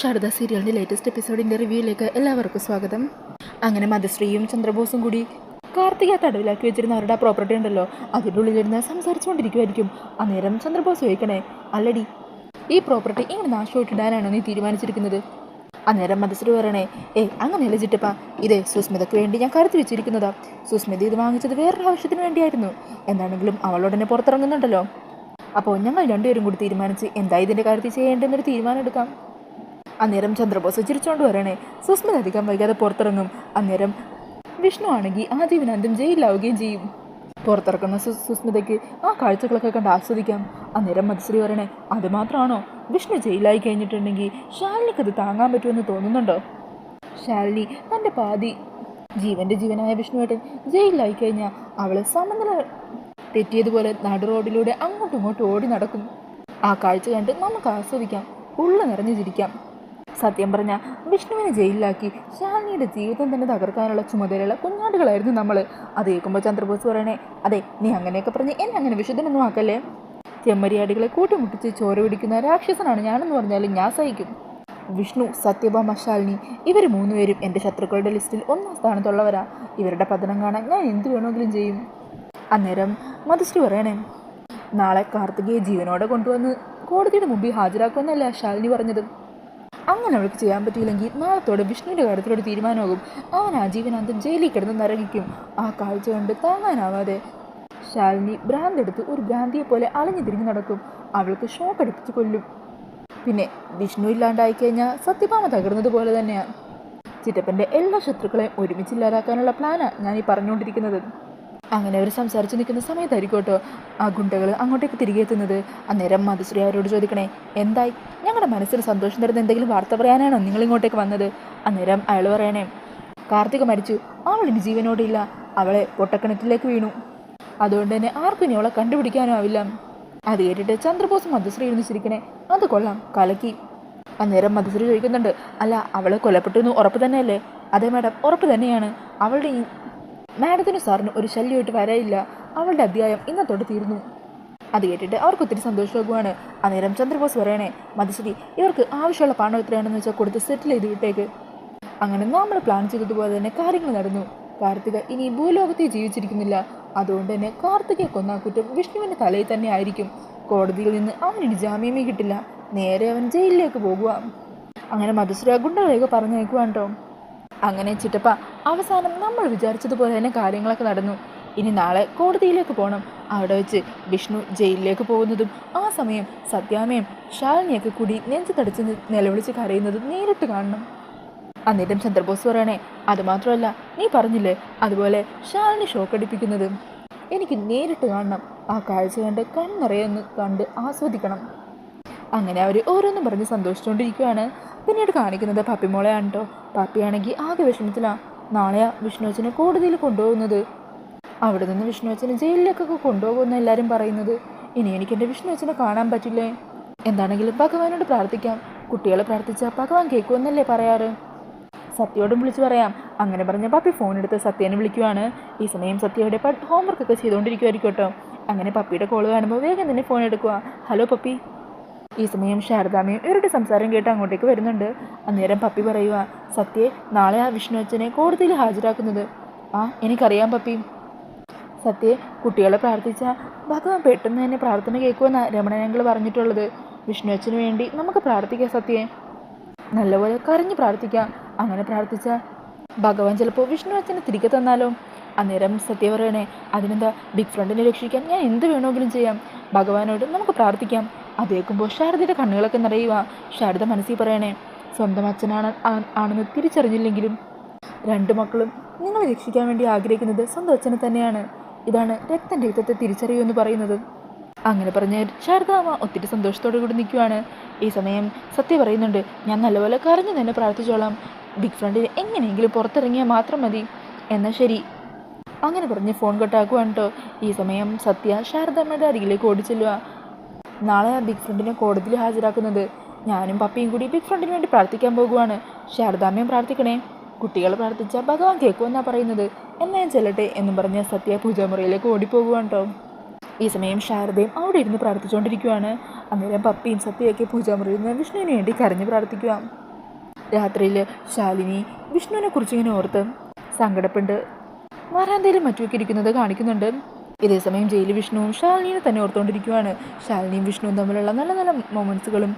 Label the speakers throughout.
Speaker 1: ശാരദ സീരിയലിന്റെ ലേറ്റസ്റ്റ് എപ്പിസോഡിന്റെ റിവ്യൂയിലേക്ക് എല്ലാവർക്കും സ്വാഗതം. അങ്ങനെ മധുശ്രീയും ചന്ദ്രബോസും കൂടി കാർത്തിക തടവിലാക്കി വെച്ചിരുന്ന അവരുടെ പ്രോപ്പർട്ടി ഉണ്ടല്ലോ അതിന്റെ ഉള്ളിലിരുന്ന് സംസാരിച്ചുകൊണ്ടിരിക്കുമായിരിക്കും അന്നേരം ചന്ദ്രബോസ് ചോദിക്കണേ അല്ലടി ഈ പ്രോപ്പർട്ടി ഇങ്ങനെ നാശമായിട്ടിടാനാണോ നീ തീരുമാനിച്ചിരിക്കുന്നത്? അന്നേരം മധുശ്രീ പറയണേ ഏയ് അങ്ങനെ ചിറ്റപ്പ ഇതേ സുസ്മിതയ്ക്ക് വേണ്ടി ഞാൻ കരുത്തി വെച്ചിരിക്കുന്നതാ. സുസ്മിത ഇത് വാങ്ങിച്ചത് വേറൊരു ആവശ്യത്തിന് വേണ്ടിയായിരുന്നു. എന്താണെങ്കിലും അവളോടനെ പുറത്തിറങ്ങുന്നുണ്ടല്ലോ. അപ്പോൾ ഞങ്ങൾ രണ്ടുപേരും കൂടി തീരുമാനിച്ച് എന്താ ഇതിന്റെ കാര്യത്തിൽ ചെയ്യേണ്ടതെന്നൊരു തീരുമാനം എടുക്കാം. അന്നേരം ചന്ദ്രബോസ് ചിരിച്ചോണ്ട് വരണേ സുസ്മിത അധികം വൈകാതെ പുറത്തിറങ്ങും. അന്നേരം വിഷ്ണു ആണെങ്കിൽ ആജീവനാന്തം ജയിലിലാവുകയും ചെയ്യും. പുറത്തിറക്കുന്ന സു സുസ്മിതയ്ക്ക് ആ കാഴ്ചകളൊക്കെ കണ്ട് ആസ്വദിക്കാം. അന്നേരം മത്സരി വരണേ അത് മാത്രമാണോ? വിഷ്ണു ജയിലായി കഴിഞ്ഞിട്ടുണ്ടെങ്കിൽ അത് താങ്ങാൻ പറ്റുമെന്ന് തോന്നുന്നുണ്ടോ? ശാലിനി തന്റെ പാതി ജീവന്റെ ജീവനായ വിഷ്ണുവേട്ടൻ ജയിലിലായി കഴിഞ്ഞാൽ അവൾ സമനില തെറ്റിയതുപോലെ നടു റോഡിലൂടെ അങ്ങോട്ടും ഇങ്ങോട്ടും ഓടി നടക്കും. ആ കാഴ്ച കണ്ട് നമുക്ക് ആസ്വദിക്കാം. ഉള്ളു നിറഞ്ഞു ചിരിക്കാം. സത്യം പറഞ്ഞ വിഷ്ണുവിനെ ജയിലിലാക്കി ശാലിനിയുടെ ജീവിതം തന്നെ തകർക്കാനുള്ള ചുമതലയുള്ള കുഞ്ഞാടുകളായിരുന്നു നമ്മൾ അത് കേൾക്കുമ്പോൾ ചന്ദ്രബോസ് പറയണേ അതെ നീ അങ്ങനെയൊക്കെ പറഞ്ഞ് എന്നെ അങ്ങനെ വിശുദ്ധനൊന്നും ആക്കല്ലേ? ചെമ്മരിയാടികളെ കൂട്ടിമുട്ടിച്ച് ചോര പിടിക്കുന്ന രാക്ഷസനാണ് ഞാനെന്ന് പറഞ്ഞാലും ഞാൻ സഹിക്കും. വിഷ്ണു സത്യഭാമ ശാലിനി ഇവർ മൂന്നുപേരും എന്റെ ശത്രുക്കളുടെ ലിസ്റ്റിൽ ഒന്നാം സ്ഥാനത്തുള്ളവരാ. ഇവരുടെ പതനം കാണാൻ ഞാൻ എന്ത് വേണമെങ്കിലും ചെയ്യും. അന്നേരം മധുശ്രീ പറയണേ നാളെ കാർത്തികയെ ജീവനോടെ കൊണ്ടുവന്ന് കോടതിയുടെ മുമ്പിൽ ഹാജരാക്കുമെന്നല്ല ശാലിനി പറഞ്ഞത്? അങ്ങനെ അവൾക്ക് ചെയ്യാൻ പറ്റിയില്ലെങ്കിൽ നാളത്തോടെ വിഷ്ണുവിന്റെ കാര്യത്തിലൊരു തീരുമാനമാകും. അവൻ ആജീവനാന്തം ജയിലിൽ കിടന്ന് നരകിക്കും. ആ കാഴ്ച കണ്ട് താങ്ങാനാവാതെ ശാലിനി ഭ്രാന്തെടുത്ത് ഒരു ഭ്രാന്തിയെ പോലെ അലഞ്ഞു തിരിഞ്ഞു നടക്കും. അവൾക്ക് ഷോക്ക് അടുപ്പിച്ച് കൊല്ലും. പിന്നെ വിഷ്ണു ഇല്ലാണ്ടായി കഴിഞ്ഞാൽ സത്യഭാമ തകർന്നതുപോലെ തന്നെയാണ് ചിറ്റപ്പന്റെ എല്ലാ ശത്രുക്കളെയും ഒരുമിച്ചില്ലാതാക്കാനുള്ള പ്ലാനാണ് ഞാൻ ഈ പറഞ്ഞുകൊണ്ടിരിക്കുന്നത്. അങ്ങനെ അവർ സംസാരിച്ച് നിൽക്കുന്ന സമയത്തായിരിക്കും കേട്ടോ ആ ഗുണ്ടകൾ അങ്ങോട്ടേക്ക് തിരികെ എത്തുന്നത്. അന്നേരം മധുശ്രീ അവരോട് ചോദിക്കണേ എന്തായി? ഞങ്ങളുടെ മനസ്സിന് സന്തോഷം തരുന്ന എന്തെങ്കിലും വാർത്ത പറയാനാണോ നിങ്ങൾ ഇങ്ങോട്ടേക്ക് വന്നത്? അന്നേരം അയാൾ പറയണേ കാർത്തിക മരിച്ചു. അവൾ ഇനി ജീവനോടില്ല അവളെ പൊട്ടക്കിണറ്റിലേക്ക് വീണു. അതുകൊണ്ട് തന്നെ ആർക്കും ഇനി അവളെ കണ്ടുപിടിക്കാനോ ആവില്ല. അത് കേട്ടിട്ട് ചന്ദ്രബോസ് മധുശ്രീ ഇരുന്ന് ചിരിക്കണേ അത് കൊള്ളാം. കലക്കി. അന്നേരം മധുശ്രീ ചോദിക്കുന്നുണ്ട് അല്ല അവളെ കൊല്ലപ്പെട്ടു എന്ന് ഉറപ്പ് തന്നെയല്ലേ? അതെ മാഡം. ഉറപ്പ് തന്നെയാണ്. അവളുടെ മാഡത്തിന് സാറിന് ഒരു ശല്യമായിട്ട് വരയില്ല അവളുടെ അധ്യായം ഇന്നത്തോടെ തീർന്നു. അത് കേട്ടിട്ട് അവർക്ക് ഒത്തിരി സന്തോഷമാകുവാണ്. അന്നേരം ചന്ദ്രബോസ് പറയണേ മധുശ്രീ ഇവർക്ക് ആവശ്യമുള്ള പണം എത്രയാണെന്ന് വെച്ചാൽ കൊടുത്ത് സെറ്റിൽ ചെയ്ത് വിട്ടേക്ക്. അങ്ങനെ നമ്മൾ പ്ലാൻ ചെയ്തതുപോലെ തന്നെ കാര്യങ്ങൾ നടന്നു. കാർത്തിക ഇനി ഭൂലോകത്തെ ജീവിച്ചിരിക്കുന്നില്ല. അതുകൊണ്ട് തന്നെ കാർത്തികയെ കൊന്ന കുറ്റം വിഷ്ണുവിന്റെ തലയിൽ തന്നെ ആയിരിക്കും. കോടതിയിൽ നിന്ന് അവനിനി ജാമ്യമേ കിട്ടില്ല. നേരെ അവൻ ജയിലിലേക്ക് പോകുക അങ്ങനെ മധുശ്രീ ഗുണ്ടകളെയൊക്കെ പറഞ്ഞേക്കുവാണ് കേട്ടോ. അങ്ങനെ ചിറ്റപ്പ അവസാനം നമ്മൾ വിചാരിച്ചതുപോലെ തന്നെ കാര്യങ്ങളൊക്കെ നടന്നു. ഇനി നാളെ കോടതിയിലേക്ക് പോകണം അവിടെ വെച്ച് വിഷ്ണു ജയിലിലേക്ക് പോകുന്നതും ആ സമയം സത്യാമയും ശാലിനിയൊക്കെ കൂടി നെഞ്ചു തടിച്ച് നിലവിളിച്ച് കരയുന്നതും നേരിട്ട് കാണണം. അന്നേരം ചന്ദ്രബോസ് പറയണേ അതുമാത്രമല്ല നീ പറഞ്ഞില്ലേ അതുപോലെ ശാലിനി ഷോക്കടിപ്പിക്കുന്നത് എനിക്ക് നേരിട്ട് കാണണം. ആ കാഴ്ച കണ്ട് കണ്ണറിയെന്ന് കണ്ട് ആസ്വദിക്കണം. അങ്ങനെ അവർ ഓരോന്നും പറഞ്ഞ് സന്തോഷിച്ചുകൊണ്ടിരിക്കുകയാണ് പിന്നീട് കാണിക്കുന്നത് പപ്പിമോളെയാണ് കേട്ടോ പപ്പിയാണെങ്കിൽ ആകെ വിഷമത്തിലാണ് നാളെയാ വിഷ്ണുവച്ചനെ കോടതിയിൽ കൊണ്ടുപോകുന്നത്. അവിടെ നിന്ന് വിഷ്ണുവച്ചനെ ജയിലിലേക്കൊക്കെ കൊണ്ടുപോകുമെന്ന് എല്ലാവരും പറയുന്നത്. ഇനി എനിക്ക് എന്റെ വിഷ്ണുവച്ചനെ കാണാൻ പറ്റില്ലേ? എന്താണെങ്കിലും ഭഗവാനോട് പ്രാർത്ഥിക്കാം. കുട്ടികളെ പ്രാർത്ഥിച്ചാൽ ഭഗവാൻ കേൾക്കുമെന്നല്ലേ പറയാറ്. സത്യയോടും വിളിച്ചു പറയാം. അങ്ങനെ പറഞ്ഞ പപ്പി ഫോൺ എടുത്ത് സത്യനെ വിളിക്കുവാണ്. ഈ സമയം സത്യയുടെ ഹോംവർക്ക് ഒക്കെ ചെയ്തുകൊണ്ടിരിക്കുമായിരിക്കും കേട്ടോ അങ്ങനെ പപ്പിയുടെ കോൾ കാണുമ്പോൾ വേഗം തന്നെ ഫോൺ എടുക്കുക ഹലോ പപ്പി ഈ സമയം ശാരദാമയും ഇവരുടെ സംസാരം കേട്ട് അങ്ങോട്ടേക്ക് വരുന്നുണ്ട്. അന്നേരം പപ്പി പറയുക സത്യേ നാളെ ആ വിഷ്ണു അച്ഛനെ കോടതിയിൽ ഹാജരാക്കുന്നത്. ആ എനിക്കറിയാം പപ്പി. സത്യേ കുട്ടികളെ പ്രാർത്ഥിച്ച ഭഗവാൻ പെട്ടെന്ന് തന്നെ പ്രാർത്ഥന കേൾക്കുമെന്ന് രമണ ഞങ്ങൾ പറഞ്ഞിട്ടുള്ളത്. വിഷ്ണു അച്ഛന് വേണ്ടി നമുക്ക് പ്രാർത്ഥിക്കാം സത്യേ. നല്ലപോലെ കരഞ്ഞ് പ്രാർത്ഥിക്കാം. അങ്ങനെ പ്രാർത്ഥിച്ച ഭഗവാൻ ചിലപ്പോൾ വിഷ്ണു അച്ഛനെ തിരികെ തന്നാലോ? അന്നേരം സത്യ പറയണേ അതിനെന്താ ബിഗ് ഫ്രണ്ടിനെ രക്ഷിക്കാൻ ഞാൻ എന്ത് വേണമെങ്കിലും ചെയ്യാം. ഭഗവാനോട് നമുക്ക് പ്രാർത്ഥിക്കാം. അത് കേൾക്കുമ്പോൾ ശാരദയുടെ കണ്ണുകളൊക്കെ നിറയുക ശാരദ മനസ്സിൽ പറയണേ സ്വന്തം അച്ഛനാണ് ആണെന്ന് തിരിച്ചറിഞ്ഞില്ലെങ്കിലും രണ്ട് മക്കളും നിങ്ങളെ രക്ഷിക്കാൻ വേണ്ടി ആഗ്രഹിക്കുന്നത് സ്വന്തം അച്ഛനെ തന്നെയാണ്. ഇതാണ് രക്തം രക്തത്തെ തിരിച്ചറിയൂ എന്ന് പറയുന്നത്. അങ്ങനെ പറഞ്ഞ് ശാരദാമ്മ ഒത്തിരി സന്തോഷത്തോടു കൂടി നിൽക്കുവാണ്. ഈ സമയം സത്യ പറയുന്നുണ്ട് ഞാൻ നല്ലപോലെ കരഞ്ഞു തന്നെ പ്രാർത്ഥിച്ചോളാം. ബിഗ് ഫ്രണ്ടിന് എങ്ങനെയെങ്കിലും പുറത്തിറങ്ങിയാൽ മാത്രം മതി. എന്നാൽ ശരി. അങ്ങനെ പറഞ്ഞ് ഫോൺ കട്ടാക്കുവാണ് കേട്ടോ ഈ സമയം സത്യ ശാരദാമ്മയുടെ അരികിലേക്ക് ഓടിച്ചെല്ലുക നാളെ ബിഗ് ഫ്രണ്ടിനെ കോടതിയിൽ ഹാജരാക്കുന്നത്. ഞാനും പപ്പിയും കൂടി ബിഗ് ഫ്രണ്ടിന് വേണ്ടി പ്രാർത്ഥിക്കാൻ പോകുവാണ്. ശാരദാമ്മയും പ്രാർത്ഥിക്കണേ. കുട്ടികൾ പ്രാർത്ഥിച്ച ഭഗവാൻ കേൾക്കുമെന്നാണ് പറയുന്നത്. എന്നാൽ ഞാൻ ചെല്ലട്ടെ എന്നും പറഞ്ഞ സത്യ പൂജാമുറിയിലേക്ക് ഓടിപ്പോകുവാണ് കേട്ടോ ഈ സമയം ശാരദയും അവിടെ ഇരുന്ന് പ്രാർത്ഥിച്ചുകൊണ്ടിരിക്കുവാണ്. അന്നേരം പപ്പിയും സത്യയൊക്കെ പൂജാമുറിയിൽ നിന്ന് വിഷ്ണുവിന് വേണ്ടി കരഞ്ഞ് പ്രാർത്ഥിക്കുക രാത്രിയിൽ ശാലിനി വിഷ്ണുവിനെ കുറിച്ച് ഇങ്ങനെ ഓർത്ത് സങ്കടപ്പെട്ട് വരാന്തയിലും മറ്റുമൊക്കെ ഇരിക്കുന്നത് കാണിക്കുന്നുണ്ട്? ഇതേസമയം ജയിൽ വിഷ്ണുവും ശാലിനിയെ തന്നെ ഓർത്തുകൊണ്ടിരിക്കുകയാണ് ശാലിനിയും വിഷ്ണുവും തമ്മിലുള്ള നല്ല നല്ല മൊമെന്റ്സുകളും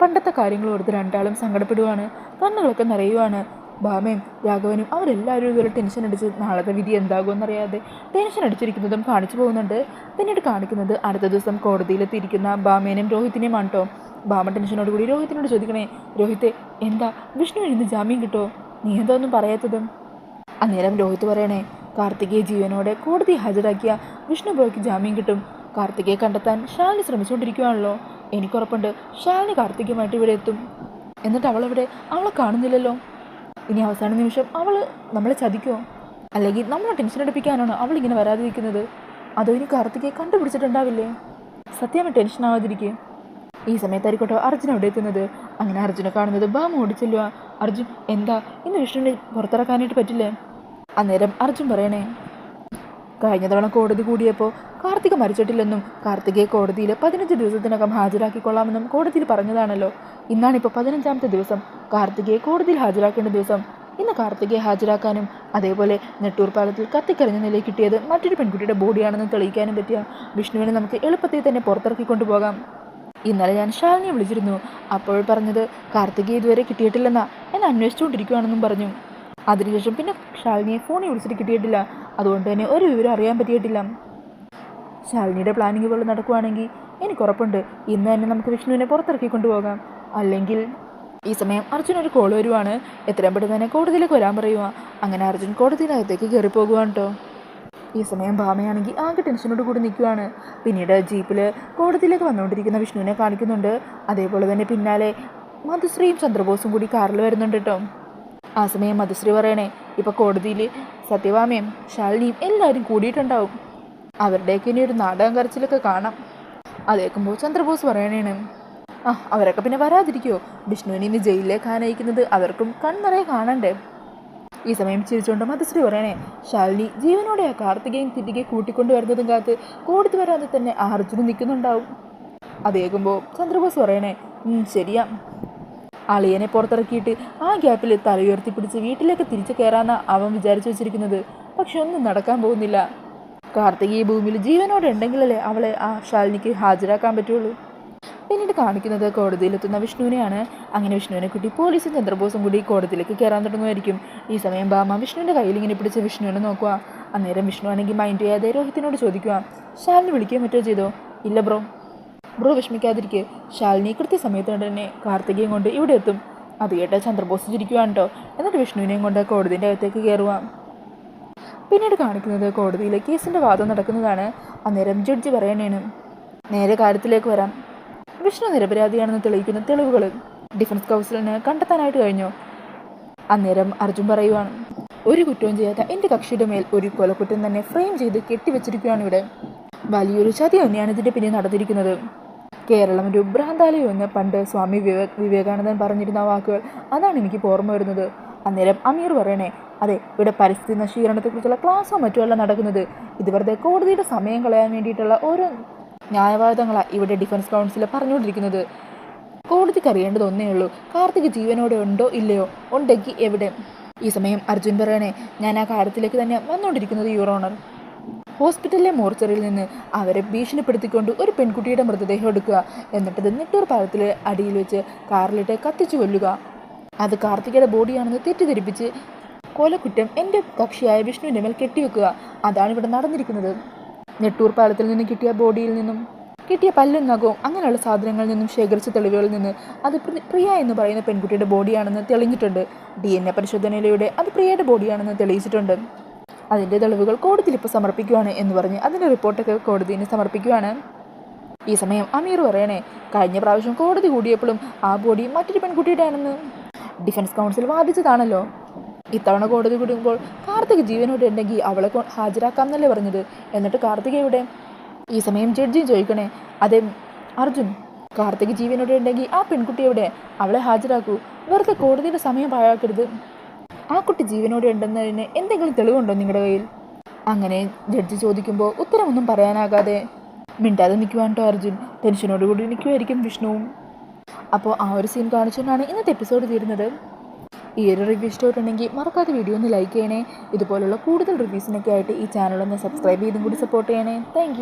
Speaker 1: പണ്ടത്തെ കാര്യങ്ങളും ഓർത്ത് രണ്ടാളും സങ്കടപ്പെടുവാണ്. കണ്ണുകളൊക്കെ നിറയുവാണ്. ഭാമയും രാഘവനും അവരെല്ലാവരും ഇതുവരെ ടെൻഷൻ അടിച്ച് നാളത്തെ വിധി എന്താകുമെന്നറിയാതെ ടെൻഷൻ അടിച്ചിരിക്കുന്നതും കാണിച്ചു പോകുന്നുണ്ട്. പിന്നീട് കാണിക്കുന്നത് അടുത്ത ദിവസം കോടതിയിലെത്തിയിരിക്കുന്ന ഭാമേനെയും രോഹിത്തിനെയുമാണ് കേട്ടോ ഭാമ ടെൻഷനോട് കൂടി രോഹിത്തിനോട് ചോദിക്കണേ രോഹിത്തെ എന്താ? വിഷ്ണു ഇന്ന് ജാമ്യം കിട്ടോ? നീ എന്താ ഒന്നും പറയാത്തതും? അന്നേരം രോഹിത് പറയണേ കാർത്തികയെ ജീവനോടെ കോടതി ഹാജരാക്കിയ വിഷ്ണു ബോയ്ക്ക് ജാമ്യം കിട്ടും. കാർത്തികയെ കണ്ടെത്താൻ ശാലിനി ശ്രമിച്ചുകൊണ്ടിരിക്കുകയാണല്ലോ എനിക്കുറപ്പുണ്ട് ശാലിനി കാർത്തികയുമായിട്ട് ഇവിടെ എത്തും. എന്നിട്ട് അവൾ അവിടെ അവളെ കാണുന്നില്ലല്ലോ. ഇനി അവസാന നിമിഷം അവൾ നമ്മളെ ചതിക്കുമോ അല്ലെങ്കിൽ നമ്മളെ ടെൻഷൻ അടുപ്പിക്കാനാണ് അവൾ ഇങ്ങനെ വരാതിരിക്കുന്നത്? അതോ ഇനി കാർത്തികയെ കണ്ടുപിടിച്ചിട്ടുണ്ടാവില്ലേ? സത്യം ടെൻഷൻ ആവാതിരിക്കുക ഈ സമയത്തായിരിക്കട്ടോ അർജുൻ അവിടെ എത്തുന്നത്. അങ്ങനെ അർജുനെ കാണുന്നത് ബാമ ഓടിച്ചെല്ലുക അർജുൻ എന്താ ഇന്ന് വിഷ്ണുവിനെ പുറത്തിറക്കാനായിട്ട് പറ്റില്ലേ? അന്നേരം അർജുൻ പറയണേ കഴിഞ്ഞ തവണ കോടതി കൂടിയപ്പോൾ കാർത്തിക മരിച്ചിട്ടില്ലെന്നും കാർത്തികയെ കോടതിയിൽ പതിനഞ്ച് ദിവസത്തിനകം ഹാജരാക്കിക്കൊള്ളാമെന്നും കോടതിയിൽ പറഞ്ഞതാണല്ലോ. ഇന്നാണിപ്പോൾ പതിനഞ്ചാമത്തെ ദിവസം. കാർത്തികയെ കോടതിയിൽ ഹാജരാക്കേണ്ട ദിവസം. ഇന്ന് കാർത്തികയെ ഹാജരാക്കാനും അതേപോലെ നെട്ടൂർ പാലത്തിൽ കത്തിക്കറിഞ്ഞ നിലയിൽ കിട്ടിയത് മറ്റൊരു പെൺകുട്ടിയുടെ ബോഡിയാണെന്ന് തെളിയിക്കാനും പറ്റിയ വിഷ്ണുവിനെ നമുക്ക് എളുപ്പത്തിൽ തന്നെ പുറത്തിറക്കി കൊണ്ടുപോകാം. ഇന്നലെ ഞാൻ ശാലിനിയെ വിളിച്ചിരുന്നു. അപ്പോൾ പറഞ്ഞത് കാർത്തികയെ ഇതുവരെ കിട്ടിയിട്ടില്ലെന്നാ. എന്നെ അന്വേഷിച്ചുകൊണ്ടിരിക്കുകയാണെന്നും പറഞ്ഞു. അതിനുശേഷം പിന്നെ ശാലിനിയെ ഫോണിൽ വിളിച്ചിട്ട് കിട്ടിയിട്ടില്ല. അതുകൊണ്ട് തന്നെ ഒരു വിവരം അറിയാൻ പറ്റിയിട്ടില്ല. ശാലിനിയുടെ പ്ലാനിങ് പോലെ നടക്കുവാണെങ്കിൽ എനിക്ക് ഉറപ്പുണ്ട്. ഇന്ന് തന്നെ നമുക്ക് വിഷ്ണുവിനെ പുറത്തിറക്കി കൊണ്ടുപോകാം. അല്ലെങ്കിൽ ഈ സമയം അർജുൻ ഒരു കോൾ വരുവാണ്. എത്രയും പെട്ടെന്ന് തന്നെ കോടതിയിലേക്ക് വരാൻ പറയുക അങ്ങനെ അർജുൻ കോടതിയിലകത്തേക്ക് കയറിപ്പോകുവാണ് കേട്ടോ ഈ സമയം ഭാമയാണെങ്കിൽ ആകെ ടെൻഷനോട് കൂടി നിൽക്കുവാണ്. പിന്നീട് ജീപ്പിൽ കോടതിയിലേക്ക് വന്നുകൊണ്ടിരിക്കുന്ന വിഷ്ണുവിനെ കാണിക്കുന്നുണ്ട്. അതേപോലെ തന്നെ പിന്നാലെ മധുശ്രീയും ചന്ദ്രബോസും കൂടി കാറിൽ വരുന്നുണ്ട് കേട്ടോ ആ സമയം മധുശ്രീ പറയണേ ഇപ്പോൾ കോടതിയിൽ സത്യഭാമയും ശാലിനിയും എല്ലാവരും കൂടിയിട്ടുണ്ടാവും. അവരുടെയൊക്കെ ഇനി ഒരു നാടകം കരച്ചിലൊക്കെ കാണാം. അതേക്കുമ്പോൾ ചന്ദ്രബോസ് പറയണേണ് ആ അവരൊക്കെ പിന്നെ വരാതിരിക്കുമോ വിഷ്ണുവിനെ ഇനി ജയിലിലേക്ക് ആനയിക്കുന്നത് അവർക്കും കൺനിറയെ കാണണ്ടേ? ഈ സമയം ചിരിച്ചുകൊണ്ട് മധുശ്രീ പറയണേ ശാലിനി ജീവനോടെ ആ കാർത്തികയും തിരികെ കൂട്ടിക്കൊണ്ടു വരുന്നതും കാത്ത് കോടതി വരാതെ തന്നെ ആ നിൽക്കുന്നുണ്ടാവും. അതേകുമ്പോൾ ചന്ദ്രബോസ് പറയണേ "ഉം, ശരിയാ. അളിയനെ പുറത്തിറക്കിയിട്ട് ആ ഗ്യാപ്പിൽ തലയുയർത്തി പിടിച്ച് വീട്ടിലേക്ക് തിരിച്ചു കയറാന്ന അവൻ വിചാരിച്ചു വെച്ചിരിക്കുന്നത്. പക്ഷെ ഒന്നും നടക്കാൻ പോകുന്നില്ല. കാർത്തിക് ഈ ഭൂമിയിൽ ജീവനോടെ ഉണ്ടെങ്കിലല്ലേ അവളെ ആ ശാലിനിക്ക് ഹാജരാക്കാൻ പറ്റുള്ളൂ. പിന്നീട് കാണിക്കുന്നത് കോടതിയിലെത്തുന്ന വിഷ്ണുവിനെയാണ്. അങ്ങനെ വിഷ്ണുവിനെ കുട്ടി പോലീസും ചന്ദ്രബോസും കൂടി കോടതിയിലേക്ക് കയറാൻ തുടങ്ങുമായിരിക്കും. ഈ സമയം ബാമ വിഷ്ണുവിന്റെ കയ്യിൽ ഇങ്ങനെ പിടിച്ച് വിഷ്ണുവിനെ നോക്കുക. അന്നേരം വിഷ്ണു ആണെങ്കിൽ മൈൻഡ് ചെയ്യാതെ രോഹിത്തിനോട് ചോദിക്കുക ശാലിന് വിളിക്കുകയോ മറ്റോ ചെയ്തോ? ഇല്ല ബ്രോ. ബ്രോ വിഷമിക്കാതിരിക്കെ. ശാലിനി കൃത്യസമയത്ത് തന്നെ കാർത്തികയും കൊണ്ട് ഇവിടെ എത്തും. അത് കേട്ട ചന്ദ്രബോസ് ചിരിക്കുവാണ് കേട്ടോ എന്നിട്ട് വിഷ്ണുവിനെയും കൊണ്ട് കോടതിന്റെ അകത്തേക്ക് കയറുവാം പിന്നീട് കാണിക്കുന്നത് കോടതിയിലെ കേസിന്റെ വാദം നടക്കുന്നതാണ്. അന്നേരം ജഡ്ജി പറയണേണ്. നേരെ കാര്യത്തിലേക്ക് വരാം. വിഷ്ണു നിരപരാധിയാണെന്ന് തെളിയിക്കുന്ന തെളിവുകൾ ഡിഫൻസ് കൗൺസിലിന് കണ്ടെത്താനായിട്ട് കഴിഞ്ഞു. അന്നേരം അർജുൻ പറയുവാണ് ഒരു കുറ്റവും ചെയ്യാത്ത എന്റെ കക്ഷിയുടെ മേൽ ഒരു കൊലക്കുറ്റം തന്നെ ഫ്രെയിം ചെയ്ത് കെട്ടിവെച്ചിരിക്കുകയാണ് ഇവിടെ. വലിയൊരു ചതി തന്നെയാണ് ഇതിന്റെ പിന്നിൽ നടന്നിരിക്കുന്നത്. കേരളം. രുഭ്രാന്താലയം എന്ന് പണ്ട് സ്വാമി വിവേ വിവേകാനന്ദൻ പറഞ്ഞിരുന്ന വാക്കുകൾ അതാണ് എനിക്ക് ഓർമ്മ വരുന്നത്. അന്നേരം അമീർ പറയണേ അതെ ഇവിടെ പരിസ്ഥിതി നശീകരണത്തെക്കുറിച്ചുള്ള ക്ലാസ്സോ മറ്റോ അല്ല നടക്കുന്നത്. ഇത് വെറുതെ കോടതിയുടെ സമയം കളയാൻ വേണ്ടിയിട്ടുള്ള ഓരോ ന്യായവാദങ്ങളാണ് ഇവിടെ ഡിഫൻസ് കൗൺസിൽ പറഞ്ഞുകൊണ്ടിരിക്കുന്നത്. കോടതിക്ക് അറിയേണ്ടത് ഒന്നേ ഉള്ളൂ. കാർത്തിക് ജീവനോടെ ഉണ്ടോ ഇല്ലയോ? ഉണ്ടെങ്കിൽ എവിടെ? ഈ സമയം അർജുൻ പറയണേ ഞാൻ ആ കാര്യത്തിലേക്ക് തന്നെ വന്നുകൊണ്ടിരിക്കുന്നത് യുറോണർ ഹോസ്പിറ്റലിലെ മോർച്ചറിയിൽ നിന്ന് അവരെ ഭീഷണിപ്പെടുത്തിക്കൊണ്ട് ഒരു പെൺകുട്ടിയുടെ മൃതദേഹം എടുക്കുക. എന്നിട്ടത് നെട്ടൂർ പാലത്തിലെ അടിയിൽ വെച്ച് കാറിലിട്ട് കത്തിച്ചു കൊല്ലുക. അത് കാർത്തികയുടെ ബോഡിയാണെന്ന് തെറ്റിദ്ധരിപ്പിച്ച് കൊലക്കുറ്റം എന്റെ കക്ഷിയായ വിഷ്ണുവിന്റെ മേൽ കെട്ടിവെക്കുക. അതാണ് ഇവിടെ നടന്നിരിക്കുന്നത്. നെട്ടൂർ പാലത്തിൽ നിന്ന് കിട്ടിയ ബോഡിയിൽ നിന്നും കിട്ടിയ പല്ലും നഖവും അങ്ങനെയുള്ള സാധനങ്ങളിൽ നിന്നും ശേഖരിച്ച തെളിവുകളിൽ നിന്ന് അത് പ്രിയ എന്ന് പറയുന്ന പെൺകുട്ടിയുടെ ബോഡിയാണെന്ന് തെളിഞ്ഞിട്ടുണ്ട്. ഡി എൻ എ പരിശോധനയിലൂടെ അത് പ്രിയയുടെ ബോഡിയാണെന്ന് തെളിയിച്ചിട്ടുണ്ട്. അതിന്റെ തെളിവുകൾ കോടതിയിൽ ഇപ്പോൾ സമർപ്പിക്കുകയാണ് എന്ന് പറഞ്ഞ് അതിന്റെ റിപ്പോർട്ടൊക്കെ കോടതിയിൽ സമർപ്പിക്കുകയാണ് ഈ സമയം അമീർ പറയണേ കഴിഞ്ഞ പ്രാവശ്യം കോടതി കൂടിയപ്പോഴും ആ ബോഡി മറ്റൊരു പെൺകുട്ടിയുടെയാണെന്ന്. Defence council വാദിച്ചതാണല്ലോ. ഇത്തവണ കോടതി കൂടുമ്പോൾ കാർത്തിക് ജീവനോടെ ഉണ്ടെങ്കിൽ അവളെ ഹാജരാക്കാം എന്നല്ലേ പറഞ്ഞത്. എന്നിട്ട് കാർത്തിക് എവിടെ? ഈ സമയം ജഡ്ജിയും ചോദിക്കണേ അതെ അർജുൻ കാർത്തിക് ജീവനോടെ ഉണ്ടെങ്കിൽ ആ പെൺകുട്ടി എവിടെ? അവളെ ഹാജരാക്കൂ. വെറുതെ കോടതിയുടെ സമയം പാഴാക്കരുത്. ആ കുട്ടി ജീവനോടെ ഉണ്ടെന്നതിന് എന്തെങ്കിലും തെളിവുണ്ടോ നിങ്ങളുടെ കയ്യിൽ? അങ്ങനെ ജഡ്ജി ചോദിക്കുമ്പോൾ ഉത്തരമൊന്നും പറയാനാകാതെ മിണ്ടാതെ നിൽക്കുവാൻ അർജുൻ. ടെൻഷനോട് കൂടി നിൽക്കുമായിരിക്കും വിഷ്ണുവും. അപ്പോൾ ആ ഒരു സീൻ കാണിച്ചുകൊണ്ടാണ് ഇന്നത്തെ എപ്പിസോഡ് തീരുന്നത്. ഈ ഒരു റിവ്യൂ ഇഷ്ടമായിട്ടുണ്ടെങ്കിൽ മറക്കാതെ വീഡിയോ ഒന്ന് ലൈക്ക് ചെയ്യണേ. ഇതുപോലുള്ള കൂടുതൽ റിവ്യൂസിനൊക്കെ ആയിട്ട് ഈ ചാനൽ ഒന്ന് സബ്സ്ക്രൈബ് ചെയ്തും കൂടി സപ്പോർട്ട് ചെയ്യണേ. താങ്ക്